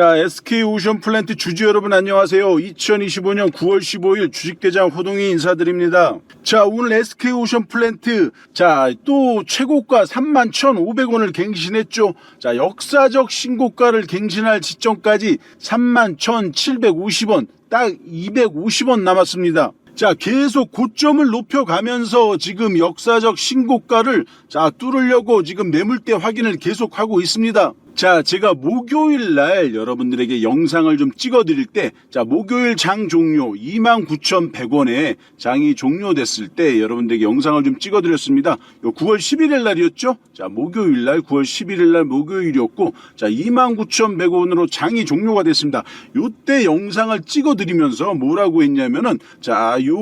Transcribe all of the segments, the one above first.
자, SK 오션 플랜트 주주 여러분 안녕하세요. 2025년 9월 15일 주식대장 호동이 인사드립니다. 자, 오늘 SK 오션 플랜트 자, 또 최고가 31,500원을 갱신했죠. 자, 역사적 신고가를 갱신할 지점까지 31,750원 딱 250원 남았습니다. 자, 계속 고점을 높여가면서 지금 역사적 신고가를 자, 뚫으려고 지금 매물대 확인을 계속하고 있습니다. 자, 제가 목요일 날 여러분들에게 영상을 좀 찍어 드릴 때, 자, 목요일 장 종료 29,100원에 장이 종료됐을 때 여러분들에게 영상을 좀 찍어 드렸습니다. 요 9월 11일 날이었죠? 자, 목요일 날 9월 11일 날 목요일이었고, 자, 29,100원으로 장이 종료가 됐습니다. 요때 영상을 찍어 드리면서 뭐라고 했냐면은, 자, 요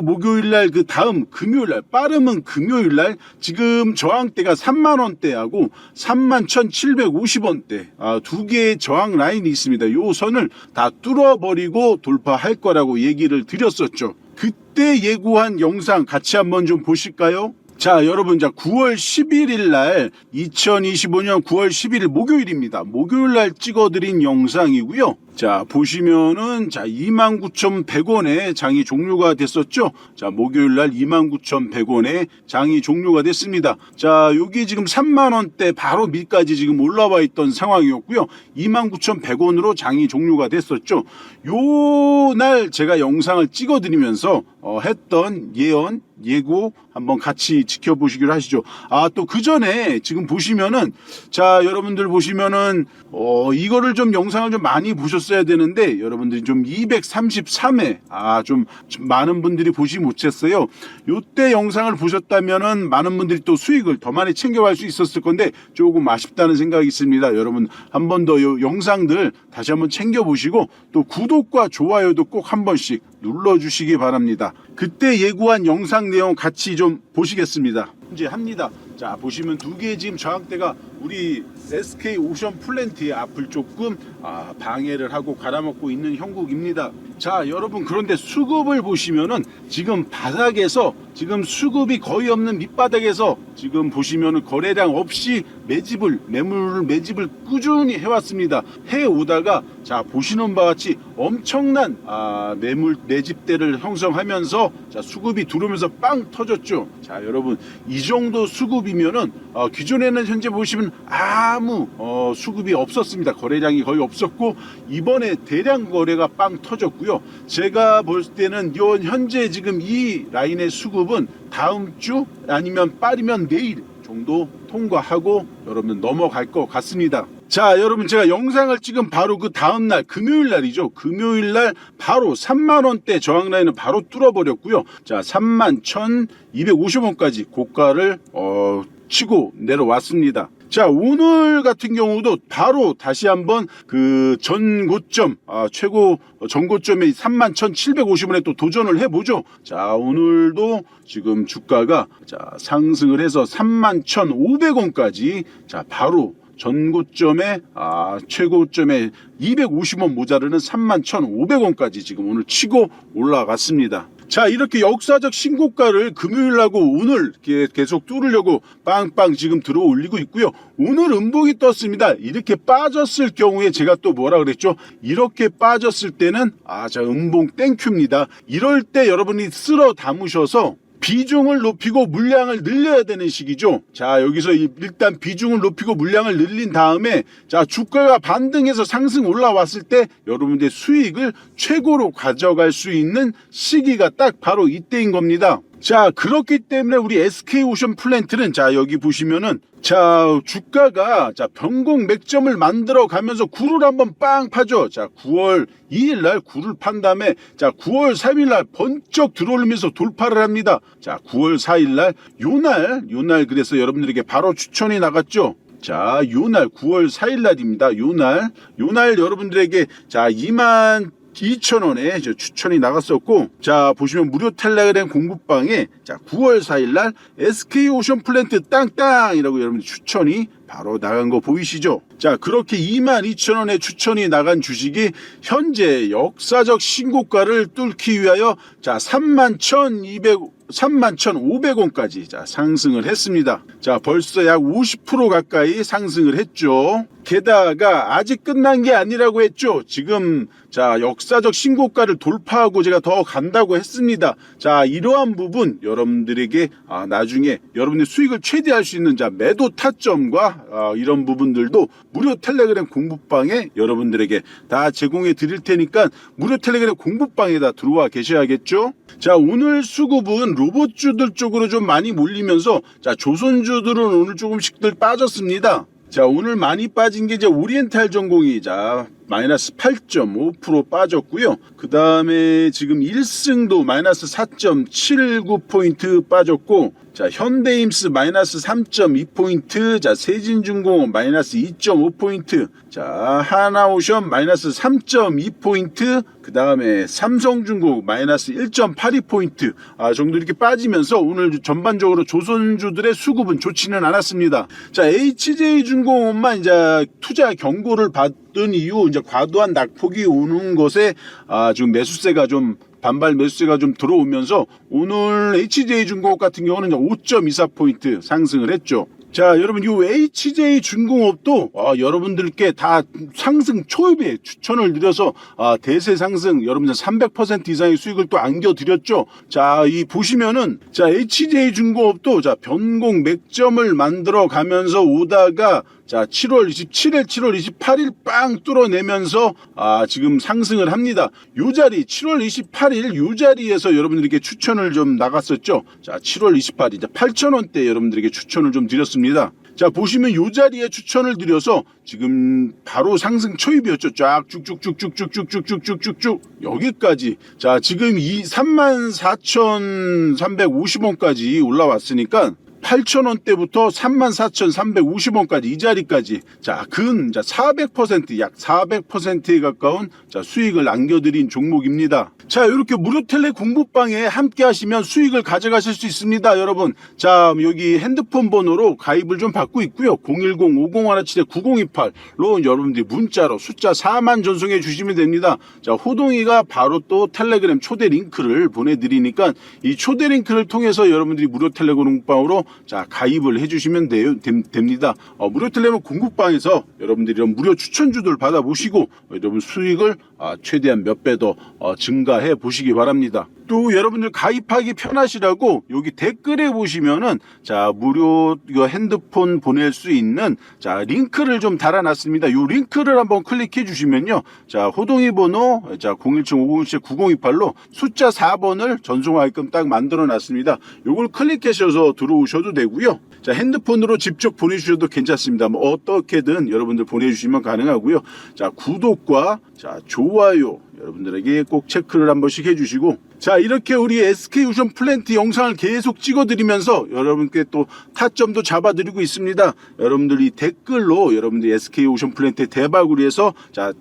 목요일 날 그 다음 금요일 날, 빠르면 금요일 날 지금 저항대가 3만 원대하고 31,750 원대, 아, 두 개의 저항 라인이 있습니다. 요 선을 다 뚫어버리고 돌파할 거라고 얘기를 드렸었죠. 그때 예고한 영상 같이 한번 좀 보실까요? 자, 여러분, 자, 9월 11일 날, 2025년 9월 11일 목요일입니다. 목요일 날 찍어드린 영상이고요. 자, 보시면은, 자, 29,100원에 장이 종료가 됐었죠. 자, 목요일 날 29,100원에 장이 종료가 됐습니다. 자, 여기 지금 3만 원대 바로 밑까지 지금 올라와 있던 상황이었고요. 29,100원으로 장이 종료가 됐었죠. 요 날 제가 영상을 찍어 드리면서 어, 했던 예언, 예고 한번 같이 지켜보시기로 하시죠. 아, 또 그 전에 지금 보시면은, 자, 여러분들 보시면은, 어, 이거를 좀 영상을 좀 많이 보셨 어야 되는데, 여러분들이 좀 233회, 아, 좀, 좀 많은 분들이 보시 못했어요. 요때 영상을 보셨다면은 많은 분들이 또 수익을 더 많이 챙겨갈 수 있었을 건데, 조금 아쉽다는 생각이 있습니다. 여러분, 한 번더 영상들 다시 한번 챙겨 보시고, 또 구독과 좋아요도 꼭 한 번씩 눌러 주시기 바랍니다. 그때 예고한 영상 내용 같이 좀 보시겠습니다. 이제 합니다. 자 보시면 두 개의 지금 저항대가 우리 SK 오션 플랜트의 앞을 조금 아, 방해를 하고 갈아먹고 있는 형국입니다. 자 여러분 그런데 수급을 보시면은 지금 바닥에서 지금 수급이 거의 없는 밑바닥에서 지금 보시면은 거래량 없이 매집을 매물을 매집을 꾸준히 해왔습니다. 해오다가 자 보시는 바와 같이 엄청난 아, 매물 매집대를 형성하면서 자 수급이 들어오면서 빵 터졌죠. 자 여러분 이 정도 수급이면은 어, 기존에는 현재 보시면 아무 어, 수급이 없었습니다. 거래량이 거의 없었고 이번에 대량 거래가 빵 터졌고요. 제가 볼 때는 요 현재 지금 이 라인의 수급은 다음 주 아니면 빠르면 내일 정도 통과하고 여러분 넘어갈 것 같습니다. 자, 여러분 제가 영상을 찍은 바로 그 다음 날 금요일 날이죠. 금요일 날 바로 3만 원대 저항 라인을 바로 뚫어 버렸고요. 자, 3만 1,250원까지 고가를 어 치고 내려왔습니다. 자 오늘 같은 경우도 바로 다시 한번 그 전고점 아, 최고 전고점에 31,750원에 또 도전을 해보죠. 자 오늘도 지금 주가가 자 상승을 해서 31,500원까지 자 바로 전고점에 아, 최고점에 250원 모자르는 31,500원까지 지금 오늘 치고 올라갔습니다. 자 이렇게 역사적 신고가를 금요일하고 오늘 계속 뚫으려고 빵빵 지금 들어 올리고 있고요. 오늘 음봉이 떴습니다. 이렇게 빠졌을 경우에 제가 또 뭐라 그랬죠? 이렇게 빠졌을 때는 아 자 음봉 땡큐입니다. 이럴 때 여러분이 쓸어 담으셔서 비중을 높이고 물량을 늘려야 되는 시기죠. 자, 여기서 이- 일단 비중을 높이고 물량을 늘린 다음에 자, 주가가 반등해서 상승 올라왔을 때 여러분들 수익을 최고로 가져갈 수 있는 시기가 딱 바로 이때인 겁니다. 자, 그렇기 때문에 우리 SK 오션 플랜트는 자, 여기 보시면은 자, 주가가 자, 변곡 맥점을 만들어 가면서 구를 한번 빵 파죠. 자, 9월 2일 날 구를 판 다음에 자, 9월 3일 날 번쩍 들어올리면서 돌파를 합니다. 자, 9월 4일 날 요날 요날 그래서 여러분들에게 바로 추천이 나갔죠. 자, 요날 9월 4일 날입니다. 요날 요날 여러분들에게 자, 2만 2,000원에 추천이 나갔었고 자 보시면 무료 텔레그램 공부방에 자 9월 4일 날 SK 오션 플랜트 땅땅이라고 여러분 추천이 바로 나간 거 보이시죠? 자 그렇게 22,000원에 추천이 나간 주식이 현재 역사적 신고가를 뚫기 위하여 자 31,200 31,500원까지 자 상승을 했습니다. 자 벌써 약 50% 가까이 상승을 했죠. 게다가 아직 끝난 게 아니라고 했죠. 지금 자 역사적 신고가를 돌파하고 제가 더 간다고 했습니다. 자 이러한 부분 여러분들에게 아, 나중에 여러분들 수익을 최대할 수 있는 자 매도 타점과 아, 이런 부분들도 무료 텔레그램 공부방에 여러분들에게 다 제공해 드릴 테니까 무료 텔레그램 공부방에다 들어와 계셔야겠죠. 자 오늘 수급은 로봇주들 쪽으로 좀 많이 몰리면서 자 조선주들은 오늘 조금씩들 빠졌습니다. 자 오늘 많이 빠진 게 이제 오리엔탈 전공이 자 마이너스 8.5% 빠졌고요. 그 다음에 지금 1승도 마이너스 4.79포인트 빠졌고 자 현대임스 마이너스 3.2포인트 자 세진중공업 마이너스 2.5포인트 자 하나오션 마이너스 3.2포인트 그 다음에 삼성중공 마이너스 1.82포인트 아, 정도 이렇게 빠지면서 오늘 전반적으로 조선주들의 수급은 좋지는 않았습니다. 자 HJ중공업만 이제 투자 경고를 받은 이후 이제 과도한 낙폭이 오는 것에 아, 지금 매수세가 좀 반발 매수세가 좀 들어오면서 오늘 HJ중공업 같은 경우는 5.24포인트 상승을 했죠. 자, 여러분, 이 HJ 중공업도 아, 여러분들께 다 상승 초입에 추천을 드려서 아, 대세 상승 여러분들 300% 이상의 수익을 또 안겨드렸죠. 자, 이 보시면은 자, HJ 중공업도 자, 변공 맥점을 만들어 가면서 오다가 자, 7월 27일, 7월 28일 빵 뚫어내면서 아, 지금 상승을 합니다. 요 자리 7월 28일 요 자리에서 여러분들에게 추천을 좀 나갔었죠. 자, 7월 28일 이제 8,000원대 여러분들에게 추천을 좀 드렸습니다. 자, 보시면 요 자리에 추천을 드려서 지금 바로 상승 초입이었죠. 쫙 쭉쭉쭉쭉쭉쭉쭉쭉쭉쭉 여기까지. 자, 지금 이 34,350원까지 올라왔으니까 8,000원대부터 34,350원까지 이 자리까지 자, 근 자, 400%, 약 400%에 가까운 자, 수익을 안겨드린 종목입니다. 자, 이렇게 무료 텔레 공부방에 함께 하시면 수익을 가져가실 수 있습니다, 여러분. 자, 여기 핸드폰 번호로 가입을 좀 받고 있고요. 010-5017-9028로 여러분들이 문자로 숫자 4만 전송해 주시면 됩니다. 자, 호동이가 바로 또 텔레그램 초대 링크를 보내드리니까 이 초대 링크를 통해서 여러분들이 무료 텔레그램 공부방으로 자, 가입을 해주시면 돼요, 됨- 됩니다. 어, 무료 텔레그램 공부방에서 여러분들이 이런 무료 추천주들 받아보시고 어, 여러분 수익을 아, 최대한 몇 배 더 증가해 보시기 바랍니다. 또 여러분들 가입하기 편하시라고 여기 댓글에 보시면은 자 무료 핸드폰 보낼 수 있는 자 링크를 좀 달아놨습니다. 이 링크를 한번 클릭해 주시면요. 자 호동이 번호 자 017-507-9028로 숫자 4번을 전송하게끔 딱 만들어 놨습니다. 요걸 클릭하셔서 들어오셔도 되고요. 자 핸드폰으로 직접 보내주셔도 괜찮습니다. 뭐 어떻게든 여러분들 보내주시면 가능하고요. 자 구독과 자 좋아요 여러분들에게 꼭 체크를 한 번씩 해주시고 자 이렇게 우리 SK 우션 플랜트 영상을 계속 찍어드리면서 여러분께 또 타점도 잡아드리고 있습니다. 여러분들 이 댓글로 여러분들 SK 오션 플랜트 대박으로 해서 자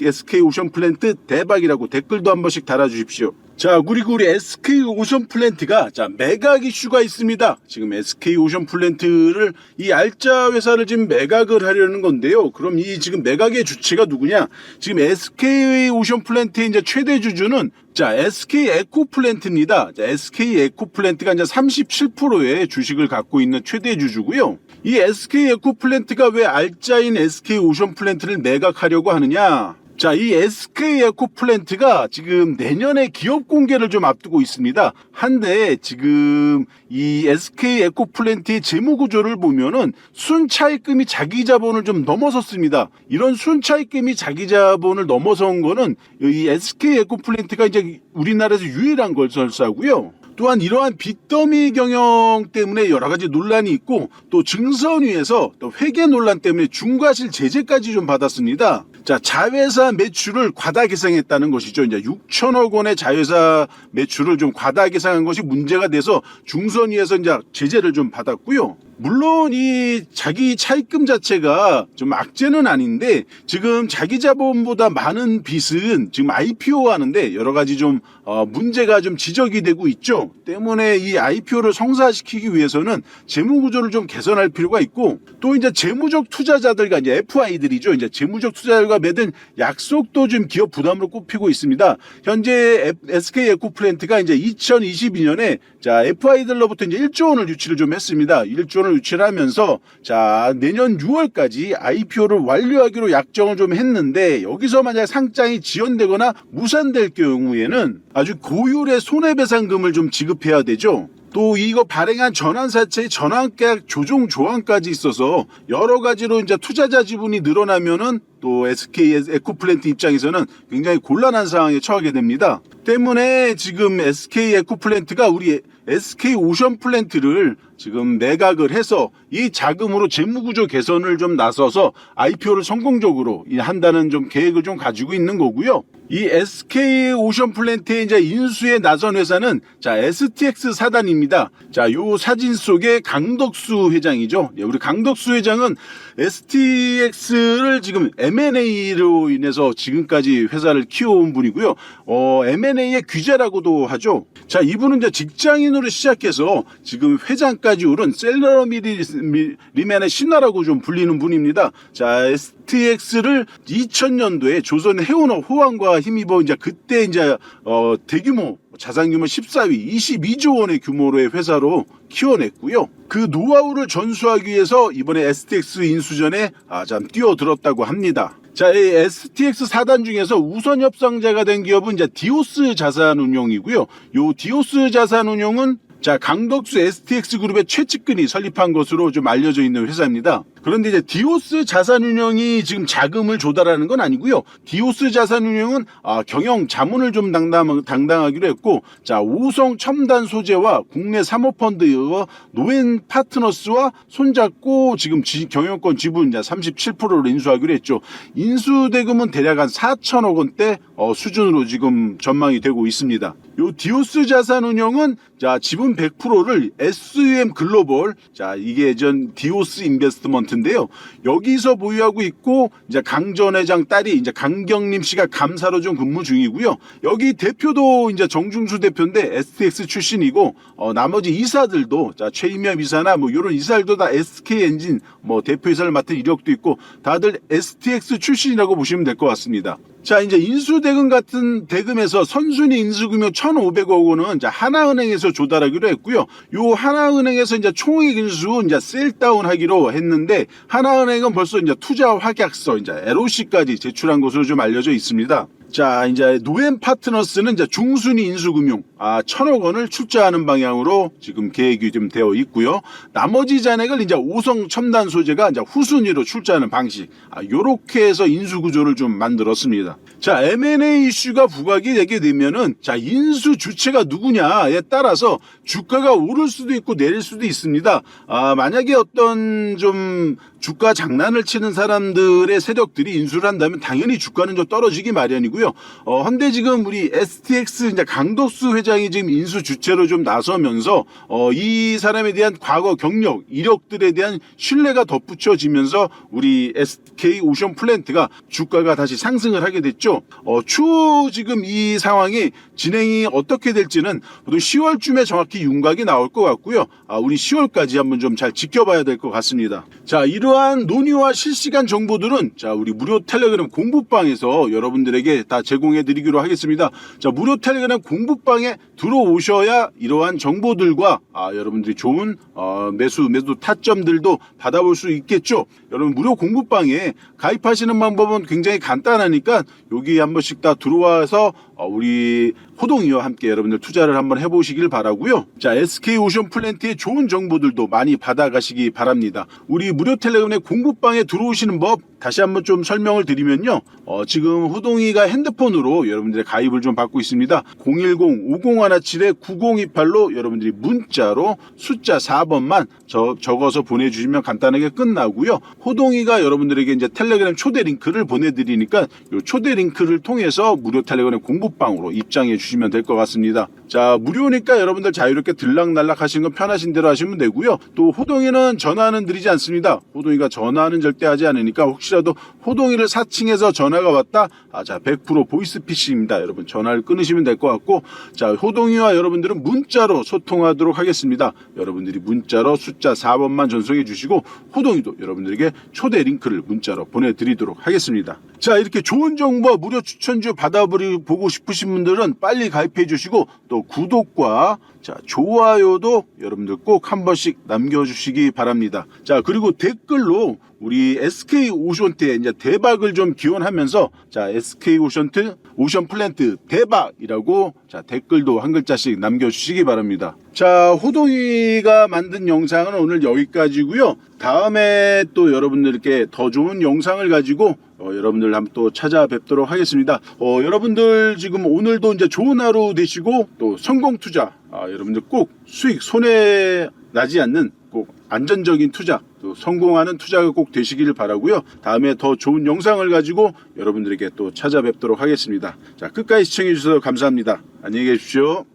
SK 오션 플랜트 대박이라고 댓글도 한 번씩 달아주십시오. 자 그리고 우리 SK 오션 플랜트가 자 매각 이슈가 있습니다. 지금 SK 오션 플랜트를 이 알짜 회사를 지금 매각을 하려는 건데요. 그럼 이 지금 매각의 주체가 누구냐? 지금 SK 오션 플랜트의 이제 최대 주주는 자, SK 에코 플랜트입니다. 자, SK 에코 플랜트가 이제 37%의 주식을 갖고 있는 최대 주주고요. 이 SK 에코 플랜트가 왜 알짜인 SK 오션 플랜트를 매각하려고 하느냐? 자, 이 SK 에코 플랜트가 지금 내년에 기업 공개를 좀 앞두고 있습니다. 한데 지금 이 SK 에코 플랜트의 재무 구조를 보면은 순차입금이 자기 자본을 좀 넘어섰습니다. 이런 순차입금이 자기 자본을 넘어선 거는 이 SK 에코 플랜트가 이제 우리나라에서 유일한 걸 설사고요. 또한 이러한 빚더미 경영 때문에 여러 가지 논란이 있고 또 증선위에서 또 회계 논란 때문에 중과실 제재까지 좀 받았습니다. 자, 자회사 매출을 과다 계상했다는 것이죠. 이제 6천억 원의 자회사 매출을 좀 과다 계상한 것이 문제가 돼서 중선위에서 이제 제재를 좀 받았고요. 물론 이 자기 차입금 자체가 좀 악재는 아닌데 지금 자기 자본보다 많은 빚은 지금 IPO 하는데 여러 가지 좀 어, 문제가 좀 지적이 되고 있죠. 때문에 이 IPO를 성사시키기 위해서는 재무 구조를 좀 개선할 필요가 있고 또 이제 재무적 투자자들과 이제 FI들이죠. 이제 재무적 투자자들과 맺은 약속도 좀 기업 부담으로 꼽히고 있습니다. 현재 SK 에코플랜트가 이제 2022년에 자 FI들로부터 이제 1조 원을 유치를 좀 했습니다. 1조 원을 자산을 유치하면서 자 내년 6월까지 IPO를 완료하기로 약정을 좀 했는데 여기서 만약 상장이 지연되거나 무산될 경우에는 아주 고율의 손해배상금을 좀 지급해야 되죠. 또 이거 발행한 전환사채의 전환계약 조정 조항까지 있어서 여러 가지로 이제 투자자 지분이 늘어나면은 또 SK 에코플랜트 입장에서는 굉장히 곤란한 상황에 처하게 됩니다. 때문에 지금 SK 에코플랜트가 우리 SK 오션 플랜트를 지금 매각을 해서 이 자금으로 재무구조 개선을 좀 나서서 IPO를 성공적으로 이 한다는 좀 계획을 좀 가지고 있는 거고요. 이 SK 오션 플랜트의 이제 인수에 나선 회사는 자 STX 사단입니다. 자요 사진 속에 강덕수 회장이죠. 예, 우리 강덕수 회장은 STX를 지금 M&A로 인해서 지금까지 회사를 키워온 분이고요. 어, M&A의 귀재라고도 하죠. 자, 이분은 이제 직장인으로 시작해서 지금 회장까지 오른 셀러리맨의 신하라고 좀 불리는 분입니다. 자, STX를 2000년도에 조선 해운업 호황과 힘입어 이제 그때 이제 어, 대규모 자산 규모 14위, 22조 원의 규모로의 회사로 키워냈고요. 그 노하우를 전수하기 위해서 이번에 STX 인수전에 아, 참 뛰어들었다고 합니다. 자, 이 STX 사단 중에서 우선 협상자가 된 기업은 이제 디오스 자산운용이고요. 요 디오스 자산운용은 자, 강덕수 STX 그룹의 최측근이 설립한 것으로 좀 알려져 있는 회사입니다. 그런데 이제 디오스 자산운용이 지금 자금을 조달하는 건 아니고요. 디오스 자산운용은 아, 경영 자문을 좀 당당, 당당하기로 했고, 자, 오성 첨단 소재와 국내 사모펀드와 노엔 파트너스와 손잡고 지금 지- 경영권 지분 이제 37%를 인수하기로 했죠. 인수 대금은 대략 한 4천억 원대 어, 수준으로 지금 전망이 되고 있습니다. 요 디오스 자산운용은 자 지분 100%를 SUM 글로벌 자 이게 전 디오스 인베스트먼트 인데요 여기서 보유하고 있고 이제 강 전 회장 딸이 이제 강경림 씨가 감사로 좀 근무 중이고요 여기 대표도 이제 정중수 대표인데 STX 출신이고 어, 나머지 이사들도 자 최임엽 이사나 뭐 이런 이사들도 다 SK 엔진 뭐 대표이사를 맡은 이력도 있고 다들 STX 출신이라고 보시면 될 것 같습니다. 자, 이제 인수대금 같은 대금에서 선순위 인수금액 1,500억 원은 이제 하나은행에서 조달하기로 했고요. 요 하나은행에서 이제 총액 인수 이제 셀다운 하기로 했는데 하나은행은 벌써 이제 투자 확약서 이제 LOC까지 제출한 것으로 좀 알려져 있습니다. 자, 이제 노엔 파트너스는 이제 중순위 인수금융 아 천억 원을 출자하는 방향으로 지금 계획이 좀 되어 있고요. 나머지 잔액을 이제 오성 첨단 소재가 이제 후순위로 출자하는 방식 아 요렇게 해서 인수 구조를 좀 만들었습니다. 자, M&A 이슈가 부각이 되게 되면은 자 인수 주체가 누구냐에 따라서 주가가 오를 수도 있고 내릴 수도 있습니다. 아 만약에 어떤 좀 주가 장난을 치는 사람들의 세력들이 인수를 한다면 당연히 주가는 좀 떨어지기 마련이고요. 어, 근데 지금 우리 STX 이제 강덕수 회장 이 지금 인수 주체로 좀 나서면서 어, 이 사람에 대한 과거 경력, 이력들에 대한 신뢰가 덧붙여지면서 우리 SK 오션 플랜트가 주가가 다시 상승을 하게 됐죠. 어, 추후 지금 이 상황이 진행이 어떻게 될지는 보통 10월쯤에 정확히 윤곽이 나올 것 같고요. 아, 우리 10월까지 한번 좀 잘 지켜봐야 될 것 같습니다. 자, 이러한 논의와 실시간 정보들은 자, 우리 무료 텔레그램 공부방에서 여러분들에게 다 제공해 드리기로 하겠습니다. 자, 무료 텔레그램 공부방에 들어오셔야 이러한 정보들과 아, 여러분들이 좋은 어, 매수 매수 타점들도 받아볼 수 있겠죠. 여러분 무료 공부방에 가입하시는 방법은 굉장히 간단하니까 여기 한 번씩 다 들어와서 어, 우리 호동이와 함께 여러분들 투자를 한번 해보시길 바라고요. 자, SK 오션 플랜트의 좋은 정보들도 많이 받아가시기 바랍니다. 우리 무료 텔레그램의 공부방에 들어오시는 법 다시 한번 좀 설명을 드리면요. 어, 지금 호동이가 핸드폰으로 여러분들의 가입을 좀 받고 있습니다. 010-5017-9028로 여러분들이 문자로 숫자 4번만 저, 적어서 보내주시면 간단하게 끝나고요. 호동이가 여러분들에게 이제 텔레그램 초대 링크를 보내드리니까 이 초대 링크를 통해서 무료 텔레그램 공부방으로 입장해 주시면 될 것 같습니다. 자, 무료니까 여러분들 자유롭게 들락날락 하시는 건 편하신 대로 하시면 되고요. 또 호동이는 전화는 드리지 않습니다. 호동이가 전화는 절대 하지 않으니까 혹시 혹시라도 호동이를 사칭해서 전화가 왔다. 아, 자, 100% 보이스피싱입니다. 여러분 전화를 끊으시면 될 것 같고, 자, 호동이와 여러분들은 문자로 소통하도록 하겠습니다. 여러분들이 문자로 숫자 4번만 전송해 주시고, 호동이도 여러분들에게 초대 링크를 문자로 보내드리도록 하겠습니다. 자, 이렇게 좋은 정보와 무료 추천주 받아보고 싶으신 분들은 빨리 가입해 주시고, 또 구독과 자, 좋아요도 여러분들 꼭 한 번씩 남겨주시기 바랍니다. 자, 그리고 댓글로 우리 SK 오션트에 이제 대박을 좀 기원하면서 자, SK 오션트 오션 플랜트 대박이라고 자, 댓글도 한 글자씩 남겨주시기 바랍니다. 자, 호동이가 만든 영상은 오늘 여기까지고요. 다음에 또 여러분들께 더 좋은 영상을 가지고 어, 여러분들 한번 또 찾아뵙도록 하겠습니다. 어, 여러분들 지금 오늘도 이제 좋은 하루 되시고 또 성공 투자 아, 여러분들 꼭 수익 손해 나지 않는 꼭 안전적인 투자 또 성공하는 투자가 꼭 되시기를 바라고요. 다음에 더 좋은 영상을 가지고 여러분들에게 또 찾아뵙도록 하겠습니다. 자 끝까지 시청해 주셔서 감사합니다. 안녕히 계십시오.